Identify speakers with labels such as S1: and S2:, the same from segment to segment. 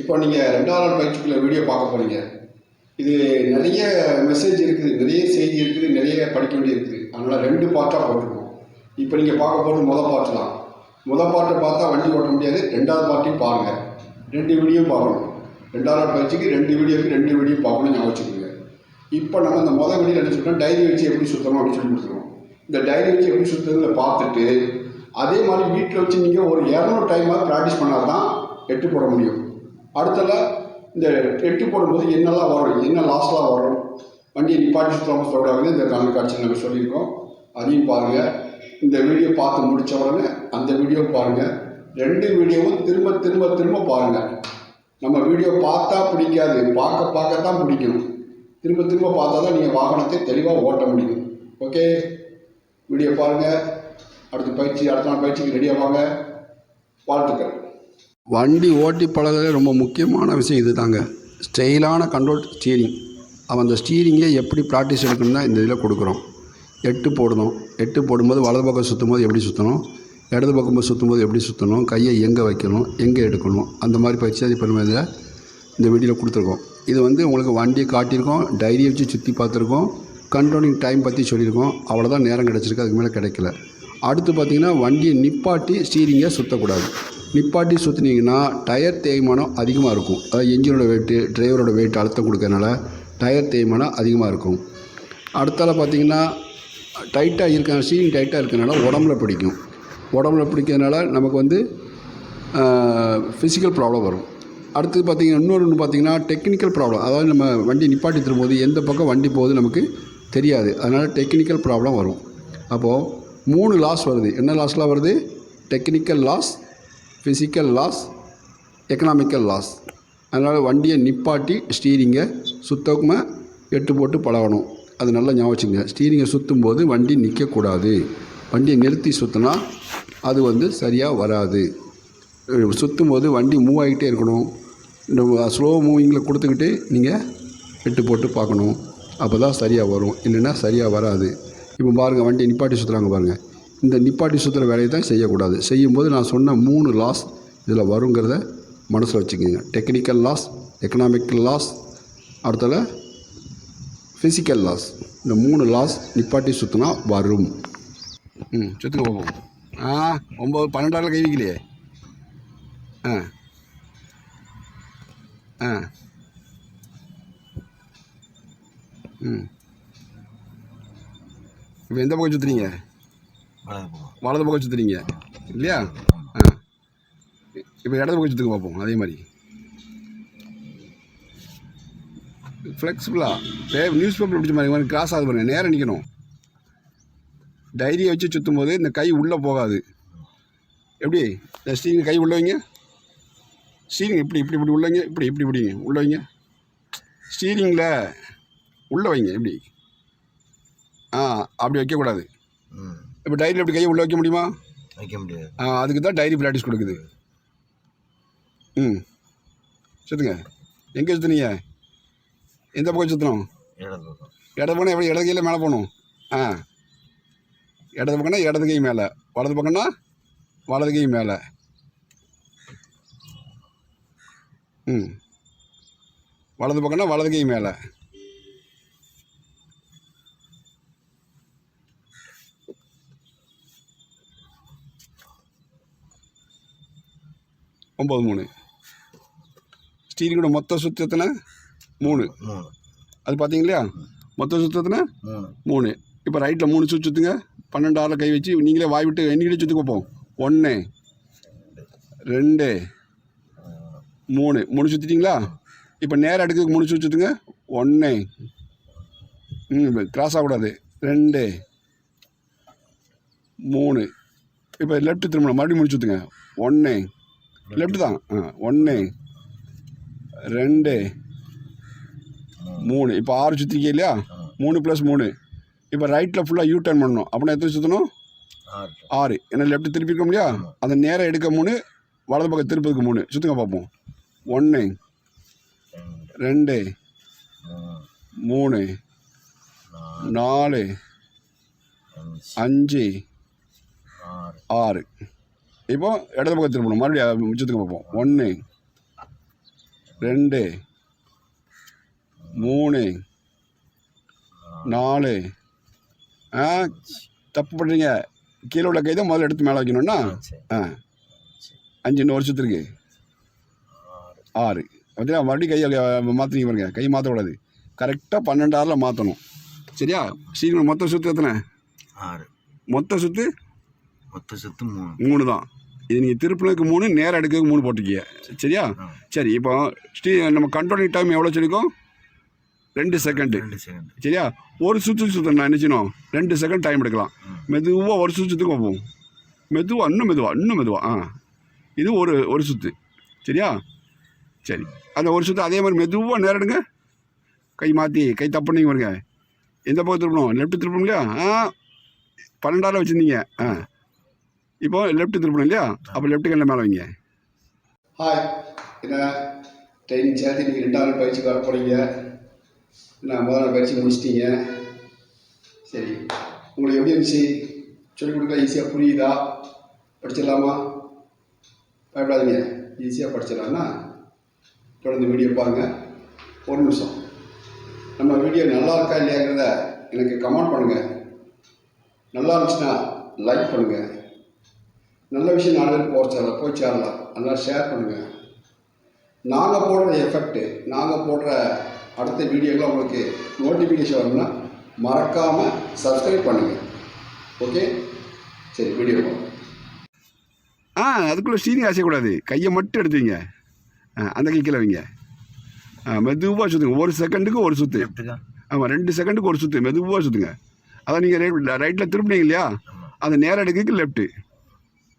S1: இப்போ நீங்கள் ரெண்டாவது நாள் பயிற்சிக்குள்ள வீடியோ பார்க்க போறீங்க. இது நிறைய மெசேஜ் இருக்குது நிறைய செய்தி இருக்குது நிறைய படிக்க வேண்டியது இருக்குது. அதனால் ரெண்டு பார்ட்டாக போட்டிருக்கோம் இப்போ நீங்கள் பார்க்க போகிறது முதல் பார்ட் தான். பார்ட்டை பார்த்தா வண்டி ஓட்ட முடியாது. ரெண்டாவது பார்ட்டையும் பாருங்கள் ரெண்டு வீடியோ பார்க்கணும். ரெண்டாவது நாள் பயிற்சிக்கு ரெண்டு வீடியோக்கு ரெண்டு வீடியோ பார்க்கணும் ஞாபகம் வச்சுக்கோங்க. இப்போ நம்ம இந்த முதல் வீடியோ என்ன சொல்லிட்டோம் டைரி வச்சு எப்படி சுத்தணும் அப்படின்னு சொல்லி கொடுத்துருவோம். இந்த டைரி வச்சு எப்படி சுற்றுறதுல பார்த்துட்டு அதே மாதிரி வீட்டில் வச்சு நீங்கள் ஒரு இரநூறு டைமாக ப்ராக்டிஸ் பண்ணால் தான் எட்டு போட முடியும். அடுத்தல இந்த எட்டு போடும்போது என்னெல்லாம் வரும்? என்ன லாஸ்லாம் வரும்? வண்டியை நிப்பாட்டி சுத்தமாக சொல்கிறாங்க இந்த காணொலி காட்சி நம்ம சொல்லியிருக்கோம். அதையும் பாருங்கள் இந்த வீடியோ பார்த்து முடித்த உடனே அந்த வீடியோ பாருங்கள் ரெண்டு வீடியோவும் திரும்ப திரும்ப திரும்ப பாருங்கள் நம்ம வீடியோ பார்த்தா பிடிக்காது. பார்க்க பார்க்க தான் பிடிக்கும். திரும்ப திரும்ப பார்த்தா தான் நீங்கள் வாகனத்தை தெளிவாக ஓட்ட முடியும். ஓகே? வீடியோ பாருங்கள் அடுத்த பயிற்சி அடுத்த நாள் பயிற்சிக்கு ரெடியாக வாங்க. வாழ்த்துக்கள்.
S2: வண்டி ஓட்டி பழகுறதுல ரொம்ப முக்கியமான விஷயம் இது தாங்க ஸ்டெயிலான கண்ட்ரோல் ஸ்டீரிங் அவன் அந்த ஸ்டீரிங்கை எப்படி ப்ராக்டிஸ் எடுக்கணும்னா இந்த இதில் கொடுக்குறோம். எட்டு போடணும். எட்டு போடும்போது வலது பக்கம் சுற்றும் போது எப்படி சுற்றணும் இடது பக்கம் சுற்றும் போது எப்படி சுற்றணும் கையை எங்கே வைக்கணும்? எங்கே எடுக்கணும்? அந்த மாதிரி பயிற்சி அது இப்போ இதில் இந்த வீடியோவில் கொடுத்துருக்கோம். இது வந்து உங்களுக்கு வண்டியை காட்டியிருக்கோம். டைரியை வச்சு சுற்றி பார்த்துருக்கோம். கண்ட்ரோலிங் டைம் பற்றி சொல்லியிருக்கோம். அவ்வளோதான் நேரம் கிடச்சிருக்கு. அதுக்கு மேலே கிடைக்கல. அடுத்து பார்த்திங்கன்னா வண்டியை நிப்பாட்டி ஸ்டீரிங்கை சுற்றக்கூடாது நிப்பாட்டி சுற்றினீங்கன்னா டயர் தேய்மானம் அதிகமாக இருக்கும். அதாவது என்ஜினோட வெயிட்டு டிரைவரோட வெயிட் அழுத்தம் கொடுக்கறனால டயர் தேய்மானம் அதிகமாக இருக்கும். அடுத்தால பார்த்தீங்கன்னா டைட்டாக இருக்க சீலிங் டைட்டாக இருக்கிறனால உடம்புல பிடிக்கும். உடம்புல பிடிக்கிறதுனால நமக்கு வந்து ஃபிசிக்கல் ப்ராப்ளம் வரும். அடுத்து பார்த்தீங்கன்னா இன்னொரு ஒன்று பார்த்தீங்கன்னா டெக்னிக்கல் ப்ராப்ளம் அதாவது நம்ம வண்டி நிப்பாட்டி திரும்போது எந்த பக்கம் வண்டி போகுது நமக்கு தெரியாது. அதனால் டெக்னிக்கல் ப்ராப்ளம் வரும். அப்போது மூணு லாஸ் வருது. என்ன லாஸ்லாம் வருது? Technical loss physical loss economical loss அதனால் வண்டியை நிப்பாட்டி ஸ்டீரிங்கை சுத்தமாக எட்டு போட்டு பழகணும். அது நல்லா ஞாபகம் வச்சுங்க ஸ்டீரிங்கை சுற்றும் போது வண்டி நிற்கக்கூடாது வண்டியை நிறுத்தி சுற்றினா அது வந்து சரியாக வராது. சுற்றும் போது வண்டி மூவ் ஆகிட்டே இருக்கணும். இந்த ஸ்லோ மூவிங்கில் கொடுத்துக்கிட்டு நீங்கள் எட்டு போட்டு பார்க்கணும். அப்போ தான் சரியாக வரும். இல்லைன்னா சரியாக வராது. இப்போ பாருங்கள் வண்டி நிப்பாட்டி சுற்றுறாங்க பாருங்கள் இந்த நிப்பாட்டி சுற்றுற வேலையை தான் செய்யக்கூடாது. செய்யும்போது நான் சொன்ன மூணு லாஸ் இதில் வருங்கிறத மனசில் வச்சுக்கோங்க. டெக்னிக்கல் லாஸ் எக்கனாமிக்கல் லாஸ் அடுத்தல ஃபிசிக்கல் லாஸ் இந்த மூணு லாஸ் நிப்பாட்டி சுற்றினா வரும். ம் சுற்றுக்கு போகும் ஆ ஒம்பது பன்னெண்டாவில் கை வைக்கலையே. ஆ. ஆ. ம். இப்போ எந்த பக்கம் சுற்றுறீங்க
S3: வலது பக்கம்
S2: சுற்றுறீங்க இல்லையா? ஆ. இப்போ இடது பக்கம் சுற்றுக்க பார்ப்போம். அதே மாதிரி. ஃப்ளெக்சிபிளாக பே நியூஸ் பேப்பர் பிடிச்ச மாதிரி கிராஸ் ஆகுது பாருங்க. நேரம் நிற்கணும் டைரியை வச்சு சுற்றும் போது இந்த கை உள்ளே போகாது. எப்படி? இந்த ஸ்டீரிங் கை உள்ள வைங்க. ஸ்டீரிங் இப்படி இப்படி இப்படி உள்ள வைங்க. இப்படி இப்படி இப்படிங்க. உள்ள வைங்க. ஸ்டீரிங்கில் உள்ளே வைங்க. இப்படி ஆ அப்படி வைக்கக்கூடாது. இப்போ டைரியில் இப்படி கையை உள்ளே வைக்க முடியுமா?
S3: வைக்க முடியாது.
S2: ஆ அதுக்கு தான் டைரி ப்ராக்டிஸ் கொடுக்குது. ம். சுற்றுங்க எங்கே சுற்றுனீங்க எந்த பக்கம் சுற்றணும்
S3: இடது பக்கம்
S2: எப்படி? இடது கையில் மேலே போகணும். ஆ. இடது பக்கம்னா இடது கை மேலே. வலது பக்கம்னா வலது கை மேலே. ம். வலது பக்கம்னா வலது கை மேலே. ஒம்பது மூணு. ஸ்டீரிங்கோட மொத்த சுத்தத்தின மூணு.
S3: மூணு.
S2: அது பார்த்தீங்க இல்லையா மொத்த சுத்தத்தின
S3: மூணு.
S2: மூணு. இப்போ ரைட்டில் மூணு சுற்று சுற்றுங்க பன்னெண்டு ஆறில் கை வச்சு நீங்களே வாய் விட்டு எண்ணிக்கிட்டே சுற்றி பார்ப்போம். ஒன்று. ரெண்டு. மூணு. மூணு சுற்றிட்டீங்களா இப்போ நேரம் அடுக்குக்கு மூணு சுற்றி சுற்றுங்க ஒன்று. ம் கிராஸ் ஆகக்கூடாது ரெண்டு. மூணு. இப்போ லெஃப்ட் திரும்பணும். மறுபடியும் மூணு சுற்றுங்க ஒன்று. லெஃப்ட் தான். ஆ ஒன்று ரெண்டு மூணு. இப்போ ஆறு சுற்றிருக்கீங்க இல்லையா? மூணு ப்ளஸ் மூணு. இப்போ ரைட்டில் ஃபுல்லாக யூ டர்ன் பண்ணணும். அப்படின்னா எத்தனை சுற்றணும்
S3: ஆறு.
S2: ஏன்னா லெஃப்ட் திருப்பிக்க முடியா? அந்த நேரம் எடுக்க மூணு வலது பக்கம் திருப்பதுக்கு மூணு. சுற்றுங்க பார்ப்போம் ஒன்று
S3: ரெண்டு மூணு நாலு. அஞ்சு. ஆறு.
S2: இப்போ இடது பக்கம் திருப்பணும். மறுபடியும் சுற்றுங்க பார்ப்போம் ஒன்று ரெண்டு மூணு நாலு. ஆ தப்பு பண்ணுறீங்க கீழே உள்ள கை தான் முதல்ல எடுத்து மேலே வைக்கணும்னா? ஆ அஞ்சு இன்னும் வருஷத்துக்கு. ஆறு. பார்த்தீங்களா? மறுபடியும் கையை மாற்றினீங்க பாருங்க. கை மாற்றக்கூடாது கரெக்டாக பன்னெண்டு ஆறில் மாற்றணும் சரியா? சீக்கிரம் மொத்த சுற்று எத்தனை?
S3: ஆறு.
S2: மொத்த சுற்று
S3: மொத்த சுத்து மூணு.
S2: மூணு தான். இது நீங்கள் திருப்பினதுக்கு மூணு நேரம் எடுக்கிறதுக்கு மூணு போட்டிருக்கீங்க. சரியா. சரி இப்போ ஸ்ரீ நம்ம கண்ட்ரோலிங் டைம் எவ்வளோ சொல்லிக்கோ ரெண்டு செகண்டு சரியா? ஒரு சுற்று சுற்று நான் நினச்சினோம் ரெண்டு செகண்ட் டைம் எடுக்கலாம். மெதுவாக ஒரு சுற்றுத்துக்கு போவோம். மெதுவாக இன்னும் மெதுவாக இன்னும் மெதுவாக ஆ. இது ஒரு ஒரு சுற்று சரியா? சரி. அந்த ஒரு சுற்று அதே மாதிரி மெதுவாக நேரடுங்க கை மாற்றி கை தப்புனீங்க பாருங்க. எந்த பக்கம் திருப்பணும்? லெஃப்ட் திருப்பணும் இல்லையா ஆ. பன்னெண்டாயிரம் வச்சுருந்தீங்க. ஆ. இப்போ லெஃப்ட் திருப்பணும் இல்லையா? அப்போ லெஃப்ட் கண்ணில் மேலே வைங்க.
S1: ஹாய் என்ன? ட்ரைனிங் சேர்த்து நீங்கள் ரெண்டாவது பயிற்சி வர போகிறீங்க நான் முதல் நாள் பயிற்சி முடிச்சிட்டீங்க? சரி. உங்களுக்கு எப்படி இருந்துச்சு? சொல்லிக் கொடுக்க ஈஸியாக புரியுதா? படிச்சிடலாமா? பயப்படாதீங்க. ஈஸியாக படிச்சிடலாம்னா தொடர்ந்து வீடியோ பாருங்கள் ஒரு நிமிஷம். நம்ம வீடியோ நல்லா இருக்கா இல்லையாங்கிறத எனக்கு கமெண்ட் பண்ணுங்கள் நல்லா இருந்துச்சுன்னா லைக் பண்ணுங்கள் நல்ல விஷயம் நாலு பேர் போக சேரலாம் போய் சேரலாம் நல்லா ஷேர் பண்ணுங்கள் நாங்கள் போடுற எஃபெக்ட்டு நாங்கள் போடுற அடுத்த வீடியோவில் உங்களுக்கு நோட்டிஃபிகேஷன் வரணும்னா மறக்காமல் சப்ஸ்கிரைப் பண்ணுங்கள் ஓகே சரி வீடியோ
S2: ஆ அதுக்குள்ளே ஸ்டீரிங் அசையக்கூடாது. கையை மட்டும் எடுத்துங்க ஆ அந்த கை கீழே வைங்க. ஆ மெதுவாக சுற்றுங்க ஒரு செகண்டுக்கு ஒரு சுற்று ஆமாம் ரெண்டு செகண்டுக்கு ஒரு சுற்று மெதுவாக சுற்றுங்க அதான் நீங்கள் ரைட் ரைட்டில் திருப்பினீங்க இல்லையா? அந்த நேரம் எடுக்கிறதுக்கு லெஃப்ட்டு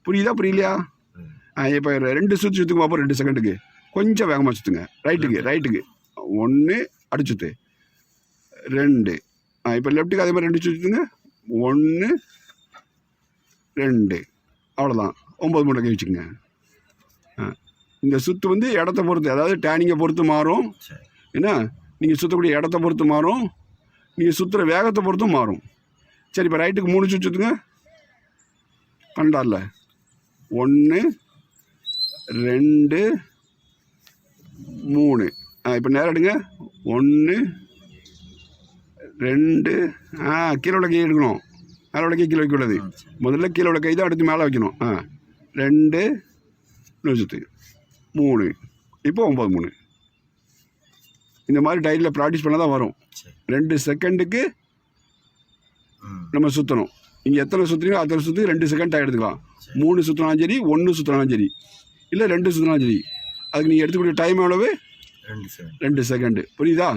S2: புரியுதா? புரியலையா? ஆ இப்போ ரெண்டு சுற்று சுற்றுங்க பார்ப்போம் ரெண்டு செகண்டுக்கு கொஞ்சம் வேகமாக சுற்றுங்க ரைட்டுக்கு ரைட்டுக்கு ஒன்று அடிச்சுத்து ரெண்டு. ஆ இப்போ லெஃப்ட்டுக்கு அதே மாதிரி ரெண்டு சுற்றுங்க ஒன்று ரெண்டு. அவ்வளோதான் ஒம்பது மூட்டை கை வச்சுக்கோங்க. ஆ இந்த சுற்று வந்து இடத்த பொறுத்து அதாவது டேனிங்கை பொறுத்து மாறும். என்ன? நீங்கள் சுற்றக்கூடிய இடத்த பொறுத்து மாறும். நீங்கள் சுற்றுற வேகத்தை பொறுத்தும் மாறும். சரி இப்போ ரைட்டுக்கு மூணு சுற்று சுற்றுங்க பன்னெண்டாரில் ஒன்று ரெண்டு மூணு. ஆ இப்போ நேரம் எடுங்க. ஒன்று ரெண்டு. ஆ கீழே உள்ள கை எடுக்கணும். மேலே உள்ள கை கீழே வைக்கக்கூடாது முதல்ல கீழே உள்ள கை தான் எடுத்து மேலே வைக்கணும். ஆ ரெண்டு சுற்று மூணு. இப்போ ஒம்பது மூணு. இந்த மாதிரி டைரியில் ப்ராக்டிஸ் பண்ணால் தான் வரும். ரெண்டு செகண்டுக்கு நம்ம சுற்றணும் நீங்கள் எத்தனை சுற்றுறீங்களோ அத்தனை சுற்றி ரெண்டு செகண்ட் டைம் எடுத்துக்கலாம் மூணு சுற்றினாலும் சரி ஒன்று சுற்றினாலும் சரி. இல்லை ரெண்டு சுற்றினாலும் சரி. அதுக்கு நீங்கள் எடுத்துக்கூடிய டைம் எவ்வளவு?
S3: ரெண்டு செகண்ட்
S2: ரெண்டு செகண்டு புரியுதா?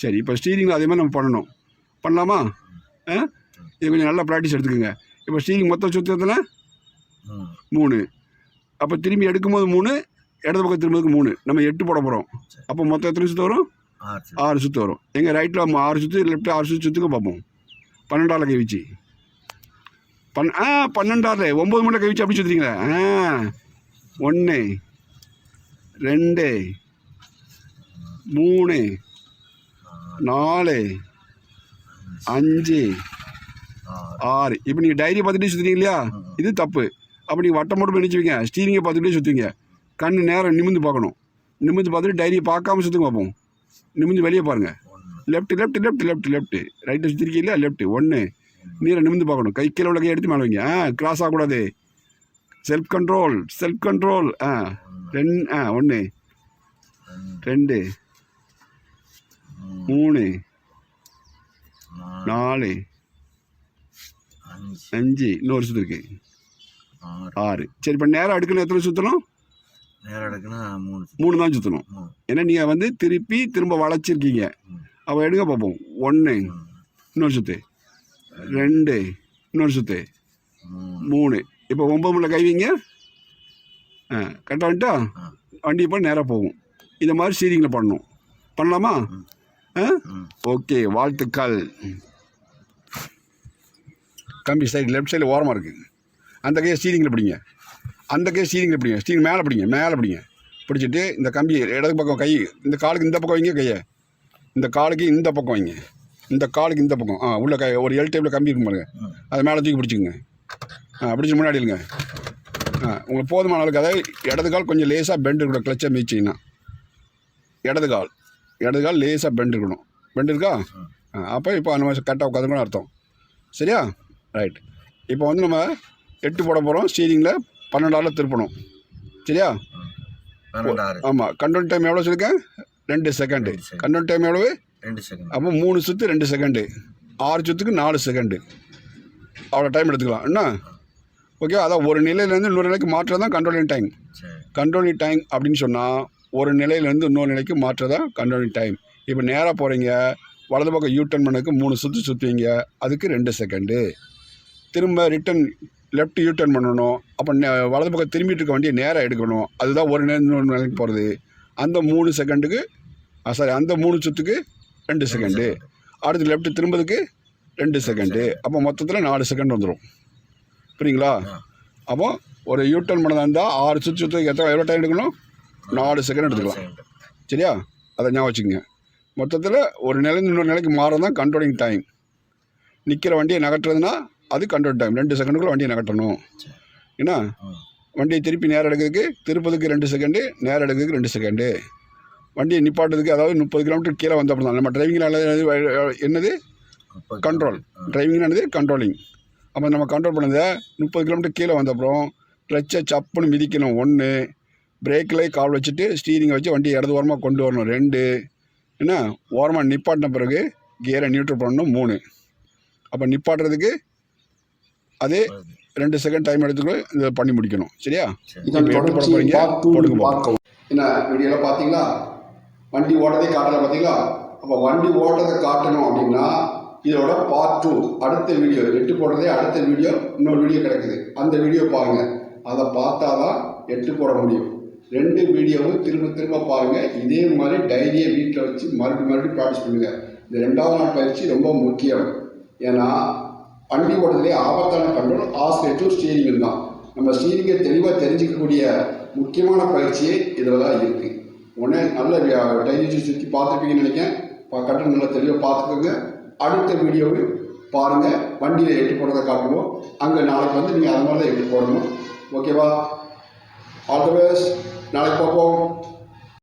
S2: சரி இப்போ ஸ்டீரிங்கில் அதே மாதிரி நம்ம பண்ணணும். பண்ணலாமா? ஆ? இது கொஞ்சம் நல்லா ப்ராக்டிஸ் எடுத்துக்கோங்க. இப்போ ஸ்டீரிங் மொத்தம் சுற்றத்தில்
S3: மூணு.
S2: அப்போ திரும்பி எடுக்கும்போது மூணு இடது பக்கம் திரும்புறதுக்கு மூணு. நம்ம எட்டு போட போகிறோம் அப்போ மொத்தம் எத்தனை சுற்று வரும்?
S3: ஆறு
S2: சுற்று வரும். எங்கள் ரைட்டில் ஆறு சுற்று லெஃப்ட்டில் ஆறு சுற்று சுற்றுக்க பார்ப்போம். பன்னெண்டாவில் கை வச்சு. பன் ஆ பன்னெண்டாவில் ஒம்பது மணி கை வச்சு அப்படி சுற்றுறீங்களே ஆ ஒன்று ரெண்டு மூணு நாலு அஞ்சு
S3: ஆறு.
S2: இப்போ நீங்கள் டைரி பார்த்துட்டே சுற்றுறீங்க இல்லையா? இது தப்பு. அப்போ நீங்கள் வட்டம் மட்டும் நினச்சிவிங்க ஸ்டீரிங்கை பார்த்துக்கிட்டே சுற்றுவீங்க கண் நேரம் நிமிந்து பார்க்கணும். நிமிந்து பார்த்துட்டு டைரியை பார்க்காம சுற்றுங்க பார்ப்போம் நிமிந்து வெளியே பாருங்கள்
S3: ஒன்று
S2: left left left left left right சுற்றிருக்கீங்களா left ஒன்று நீரை நிமிந்து பார்க்கணும் கை கீழே உள்ள கை எடுத்து மேலே வைங்க ஆ கிராஸ் ஆகக்கூடாது செல்ஃப் கண்ட்ரோல் செல்ஃப் கண்ட்ரோல் ஆ ரெண்டு ஆ ஒன்று
S3: ரெண்டு மூணு நாலு அஞ்சு
S2: இன்னொரு சுற்று இருக்கு
S3: ஆறு
S2: சரி இப்போ நேரம் அடுக்கணும் எத்தனை சுற்றணும்
S3: மூணு
S2: தான் சுற்றணும் ஏன்னா நீங்கள் வந்து திருப்பி திரும்ப வளைச்சிருக்கீங்க. அவள் எடுங்க பார்ப்போம் ஒன்று. இன்னொரு சுற்று ரெண்டு இன்னொரு சுற்று
S3: மூணு.
S2: இப்போ ஒம்பது மணியில் கை வைங்க. ஆ கரெக்டாக வந்துட்டா. வண்டி இப்போ நேராக போகும். இந்த மாதிரி ஸ்டீரிங்கில் பண்ணணும். பண்ணலாமா? ஆ? ஓகே வாழ்த்துக்கள். தம்பி சைடு லெஃப்ட் சைடில் ஓரமாக இருக்குது அந்த கையை ஸ்டீரிங்கில் பிடிங்க. அந்த கையை ஸ்டீரிங்கில் பிடிங்க. ஸ்டீரிங் மேலே பிடிங்க. மேலே பிடிங்க. பிடிச்சிட்டு இந்த கம்பி இடது பக்கம் கை இந்த காலுக்கு இந்த பக்கம் வைங்க கையை. இந்த காலுக்கு இந்த பக்கம் வைங்க. இந்த காலுக்கு இந்த பக்கம். ஆ உள்ள கை ஒரு எல் டைப்பில் கம்பி இருக்கும் பாருங்க. அதை மேலே தூக்கி பிடிச்சிக்கோங்க. ஆ பிடிச்சி முன்னாடி இல்லைங்க ஆ உங்களுக்கு போதுமான அளவுக்கு அதாவது இடது கால் கொஞ்சம் லேசாக பெண்ட் இருக்கணும் கிளச்சை மீச்சிங்கன்னா இடது கால். இடது கால் லேசாக பெண்ட் இருக்கணும். பெண்ட் இருக்கா? அப்போ இப்போ நம்ம கரெக்டாக உட்காந்துக்கணும் அர்த்தம். சரியா? ரைட் இப்போ வந்து நம்ம எட்டு போட போகிறோம் ஸ்டீரிங்கில் பன்னெண்டாவில் திருப்பணும். சரியா? ஆமாம் கண்ட்ரோல் டைம் எவ்வளோ சொல்லியிருக்கேன் ரெண்டு செகண்டு. கண்ட்ரோல் டைம் எவ்வளவு?
S3: ரெண்டு செகண்ட்
S2: அப்போ மூணு சுற்று ரெண்டு செகண்டு ஆறு சுற்றுக்கு நாலு செகண்டு அவ்வளோ டைம் எடுத்துக்கலாம். என்ன? ஓகே அதான் ஒரு நிலையிலேருந்து இன்னொரு நிலைக்கு மாற்றம் தான் கண்ட்ரோலிங் டைம் கண்ட்ரோலிங் டைம் அப்படின்னு சொன்னால் ஒரு நிலையிலேருந்து இன்னொரு நிலைக்கு மாற்றம் தான் கண்ட்ரோலிங் டைம் இப்போ நேராக போகிறீங்க வலது பக்கம் யூ டர்ன் பண்ணதுக்கு மூணு சுற்று சுற்றுவீங்க அதுக்கு ரெண்டு செகண்டு திரும்ப ரிட்டன் லெஃப்ட் யூ டர்ன் பண்ணணும். அப்போ நே- வலது பக்கம் திரும்பிட்டு இருக்க வண்டியை நேராக எடுக்கணும். அதுதான் ஒரு நேரம் இன்னொரு நிலைக்கு போகிறது அந்த மூணு செகண்டுக்கு சாரி அந்த மூணு சுற்றுக்கு ரெண்டு செகண்டு அடுத்து லெஃப்ட் திரும்பதுக்கு ரெண்டு செகண்டு அப்போ மொத்தத்தில் நாலு செகண்ட் வந்துடும் புரியுங்களா? அப்போ ஒரு யூ டர்ன் பண்ணதா இருந்தால் ஆறு சுற்று சுற்றுக்கு எத்தனை எவ்வளோ டைம் எடுக்கணும்? நாலு செகண்ட் எடுத்துக்கலாம். சரியா? அதை ஞாபகம் வச்சுக்கோங்க. மொத்தத்தில் ஒரு நிலைந்து இன்னொரு நிலைக்கு மாறது தான் கண்ட்ரோலிங் டைம் நிற்கிற வண்டியை நகட்டுறதுனா அது கண்ட்ரோல் டைம் ரெண்டு செகண்டுக்குள்ள வண்டியை நகட்டணும் என்ன? வண்டியை திருப்பி நேரம் எடுக்கிறதுக்கு திருப்பதுக்கு ரெண்டு செகண்டு நேரம் எடுக்கிறதுக்கு ரெண்டு செகண்டு வண்டியை நிப்பாட்டுறதுக்கு அதாவது முப்பது கிலோமீட்டர் கீழே வந்த அப்புறம் தான் நம்ம டிரைவிங்கில் என்னது? கண்ட்ரோல் டிரைவிங் என்னது? கண்ட்ரோலிங் அப்போ நம்ம கண்ட்ரோல் பண்ணதை முப்பது கிலோமீட்டர் கீழே வந்த அப்புறம் கிளச்சை சப்புன்னு மிதிக்கணும். ஒன்று பிரேக்கில் கால் வச்சுட்டு ஸ்டீரிங்கை வச்சு வண்டியை இடது ஓரமாக கொண்டு வரணும். ரெண்டு என்ன? ஓரமாக நிப்பாட்டின பிறகு கியரை நியூட்ரல் பண்ணணும். மூணு. அப்போ நிப்பாட்டுறதுக்கு அதே ரெண்டு செகண்ட் டைம் எடுத்துக்கோ இதை பண்ணி முடிக்கணும். சரியா? போடுங்க
S1: என்ன வீடியோவில் பார்த்தீங்களா? வண்டி ஓட்டதை காட்டலை பார்த்தீங்களா அப்போ வண்டி ஓட்டதை காட்டணும் அப்படின்னா இதோட பார்ட் டூ அடுத்த வீடியோ எட்டு போடுறதே அடுத்த வீடியோ இன்னொரு வீடியோ கிடைக்குது. அந்த வீடியோ பாருங்க. அதை பார்த்தா தான் எட்டு போட முடியும். ரெண்டு வீடியோவும் திரும்ப திரும்ப பாருங்க. இதே மாதிரி டைரியை வீட்டில் வச்சு மறுபடியும் மறுபடியும் ப்ராக்டிஸ் பண்ணுங்க. இந்த ரெண்டாவது நாள் பயிற்சி ரொம்ப முக்கியம். ஏன்னா வண்டி ஓட்டத்திலே ஆபத்தான கண்ட்ரோல் ஆஸ்லேட்டும் ஸ்டீரிங்கும் தான். நம்ம ஸ்டீரிங்கை தெளிவாக தெரிஞ்சிக்கக்கூடிய முக்கியமான பயிற்சியே இதில் தான் இருக்குது உடனே நல்ல டைஜி சுற்றி பார்த்துப்பீங்கன்னு நினைக்கேன் கட்டணம் நல்லா தெளிவாக பார்த்துக்கோங்க. அடுத்த வீடியோவில் பாருங்கள் வண்டியில் எட்டு போடுறதை காட்டுவோம். அங்கே நாளைக்கு வந்து நீங்கள் அது மாதிரி தான் எட்டு போடணும். ஓகேவா ஆல் த பெஸ்ட் நாளைக்கு பார்ப்போம்.